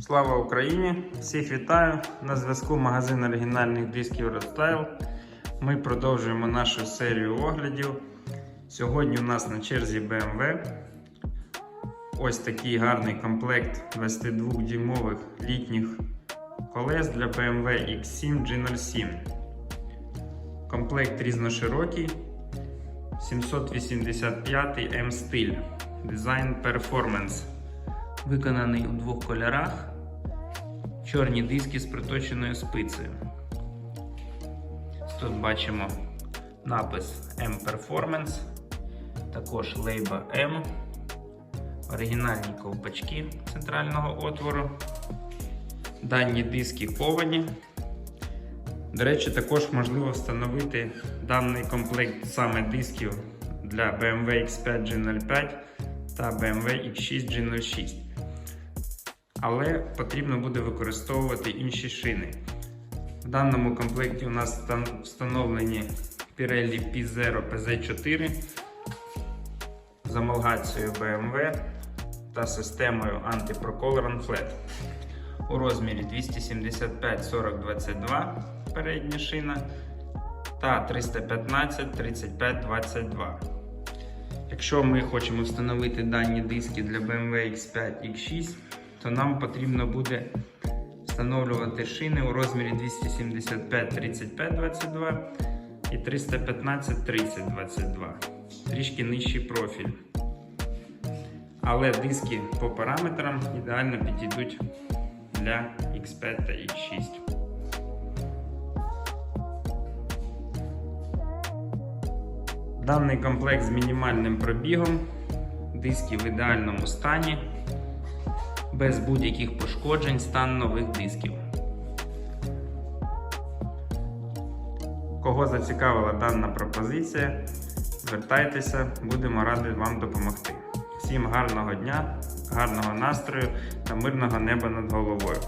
Слава Україні! Всіх вітаю! На зв'язку магазин оригінальних дисків Redstyle. Ми продовжуємо нашу серію оглядів. Сьогодні у нас на черзі BMW. Ось такий гарний комплект 22-дюймових літніх колес для BMW X7 G07. Комплект різноширокий. 785 M стиль. Дизайн Performance. Виконаний у двох кольорах. Чорні диски з приточеною спицею. Тут бачимо напис M Performance, також лейба M, оригінальні ковпачки центрального отвору. Дані диски ковані. До речі, також можливо встановити даний комплект саме дисків для BMW X5 G05 та BMW X6 G06. Але потрібно буде використовувати інші шини. В даному комплекті у нас встановлені Pirelli P0 PZ4 з амалгацією BMW та системою Anti-Pro-Color Flat у розмірі 275 40 22 передня шина та 315 35 22. Якщо ми хочемо встановити дані диски для BMW X5 X6, то нам потрібно буде встановлювати шини у розмірі 275 35 22 і 315 30 22. Трішки нижчий профіль. Але диски по параметрам ідеально підійдуть для X5 та X6. Даний комплект з мінімальним пробігом, диски в ідеальному стані, без будь-яких пошкоджень стан нових дисків. Кого зацікавила дана пропозиція, звертайтеся, будемо раді вам допомогти. Всім гарного дня, гарного настрою та мирного неба над головою.